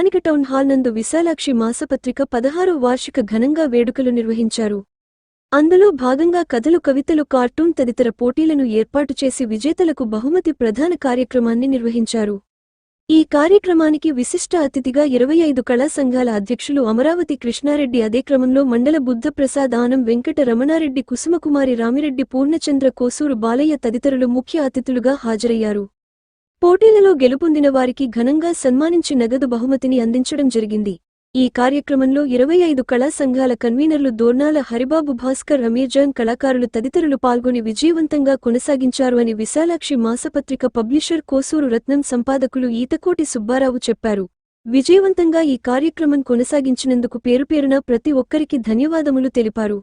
స్థానిక town hall నందు విశాలాక్షి మాసపత్రిక పదహారో వార్షిక ఘనంగా వేడుకలు నిర్వహించారు. అందులో భాగంగా కథలు కవితలు కార్టూన్ తదితర పోటీలను ఏర్పాటు చేసి విజేతలకు బహుమతి ప్రధాన కార్యక్రమాన్ని నిర్వహించారు. ఈ కార్యక్రమానికి విశిష్ట అతిథిగా ఇరవై ఐదు కళా సంఘాల అధ్యక్షులు అమరావతి కృష్ణారెడ్డి అదే క్రమంలో మండల బుద్ధప్రసాద్ ఆనం వెంకట రమణారెడ్డి కుసుమకుమారి రామిరెడ్డి పూర్ణచంద్ర కోసూరు బాలయ్య తదితరులు ముఖ్య అతిథులుగా హాజరయ్యారు. పోటీలలో గెలుపొందిన వారికి ఘనంగా సన్మానించి నగదు బహుమతిని అందించడం జరిగింది. ఈ కార్యక్రమంలో ఇరవై ఐదు కళా సంఘాల కన్వీనర్లు దోర్నాల హరిబాబు భాస్కర్ అమీర్జాన్ కళాకారులు తదితరులు పాల్గొని విజయవంతంగా కొనసాగించారు అని విశాలాక్షి మాసపత్రిక పబ్లిషర్ కోసూరు రత్నం సంపాదకులు ఈతకోటి సుబ్బారావు చెప్పారు. విజయవంతంగా ఈ కార్యక్రమం కొనసాగించినందుకు పేరుపేరున ప్రతి ఒక్కరికి ధన్యవాదములు తెలిపారు.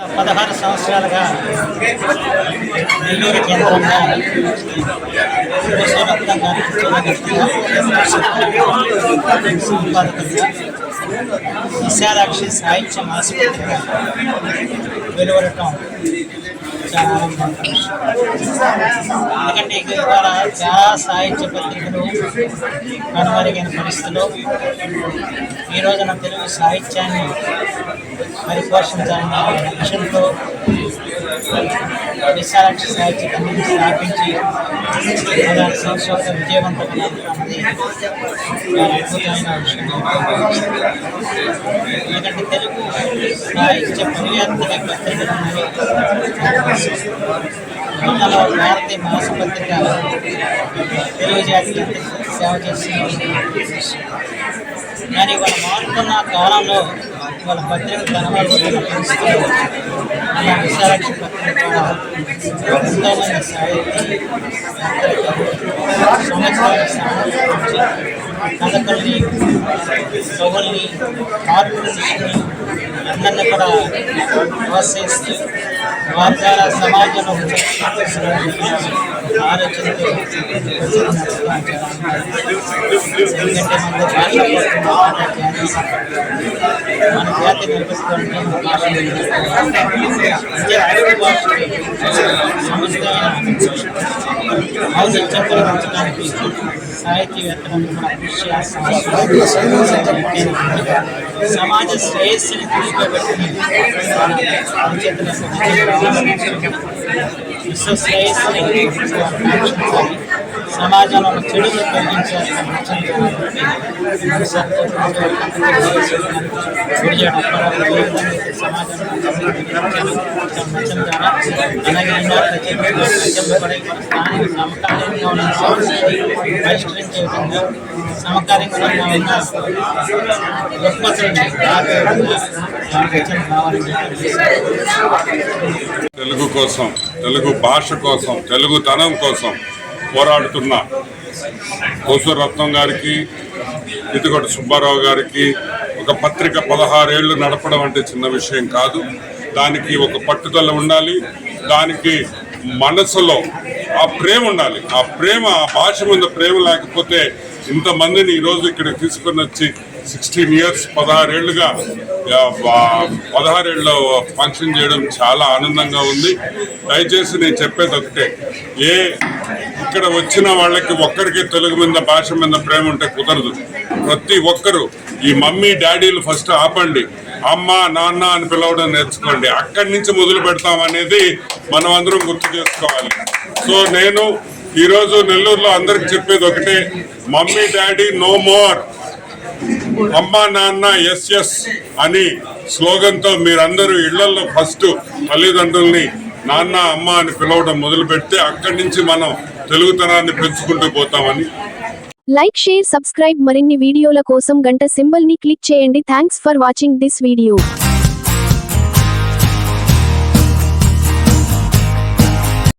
పదహారు సంవత్సరాలుగా నెల్లూరు కేంద్రంగా విశ్వవ్యాప్తంగా సంపాదకులుగా విశాలాక్షి సాహిత్య మాసపత్రిక వెలువడటం చాలా ఆనందంగా ఎందుకంటే ఇక ఇవాళ చాలా సాహిత్య పత్రికలు కనుమరుగైన పరిస్థితులు ఈ రోజున తెలుగు సాహిత్యాన్ని పరిపోషించాలన్న లక్ష్యంతో విశాలాక్షి సాహిత్య కమిటీ స్థాపించి పదహారు సంవత్సరాలుగా విజయవంతమైన అద్భుతమైన విషయం. ఎందుకంటే తెలుగు సాహిత్య భారతీయ మాసపత్రిక తెలుగు జాతికి సేవ చేస్తుంది కానీ వాళ్ళ మారుతున్న కాలంలో వాళ్ళ పత్రిక కనబడుతున్న పరిస్థితులు అలా విశాలాక్షి పత్రిక ద్వారా ఎంతోమంది సంవత్సరాల సాహిత్యం కథకుల్ని కవుల్ని అందరినీ కూడా ప్రోత్సహిస్తూ వారి ద్వారా సమాజంలో ఆలోచనతో ఎందుకంటే మన భాష మన జాతి భాష అంటే తెలుగు భాషకి సముచితమైన ఔచిత్యం ఉంచడానికి సాహితీవేత్తలను కూడా కృషి చేస్తాం సమాజ శ్రేయస్సుని దృష్టిలో పెట్టుకుని విశ్వ శ్రేయస్సుని ఆకాంక్షించాలి సమాజంలో చెడు సమకాలీనంగా ఉన్న తెలుగు కోసం తెలుగు భాష కోసం తెలుగుతనం కోసం పోరాడుతున్న కోసరత్నం గారికి ఇదిగోటి సుబ్బారావు గారికి ఒక పత్రిక పదహారేళ్ళు నడపడం అంటే చిన్న విషయం కాదు. దానికి ఒక పట్టుదల ఉండాలి. దానికి మనసులో ఆ ప్రేమ ఉండాలి. ఆ ప్రేమ ఆ భాష మీద ప్రేమ లేకపోతే ఇంతమందిని ఈరోజు ఇక్కడ తీసుకొని వచ్చి సిక్స్టీన్ ఇయర్స్ పదహారేళ్ళుగా పదహారేళ్ళ ఫంక్షన్ చేయడం చాలా ఆనందంగా ఉంది. దయచేసి నేను చెప్పేది ఒకటే. ఏ ఇక్కడ వచ్చిన వాళ్ళకి ఒక్కరికి తెలుగు మీద భాష మీద ప్రేమ ఉంటే కుదరదు. ప్రతి ఒక్కరు ఈ మమ్మీ డాడీలు ఫస్ట్ ఆపండి. అమ్మ నాన్న అని పిలవడం నేర్చుకోండి. అక్కడి నుంచి మొదలు పెడతాం అనేది మనం అందరం గుర్తు చేసుకోవాలి. సో నేను ఈరోజు నెల్లూరులో అందరికి చెప్పేది ఒకటే మమ్మీ డాడీ నో మోర్. అమ్మా నాన్న ఎస్ ఎస్ అని స్లోగన్తో మీరందరూ ఇళ్ళలో ఫస్ట్ తల్లిదండ్రుల్ని నాన్న అమ్మ అని పిలవడం మొదలు పెడితే అక్కడి నుంచి మనం తెలుగుతనాన్ని పెంచుకుంటూ పోతామని. లైక్ షేర్ సబ్స్క్రైబ్ మరిన్ని వీడియోల కోసం గంట సింబల్ని క్లిక్ చేయండి. Thanks for watching this video.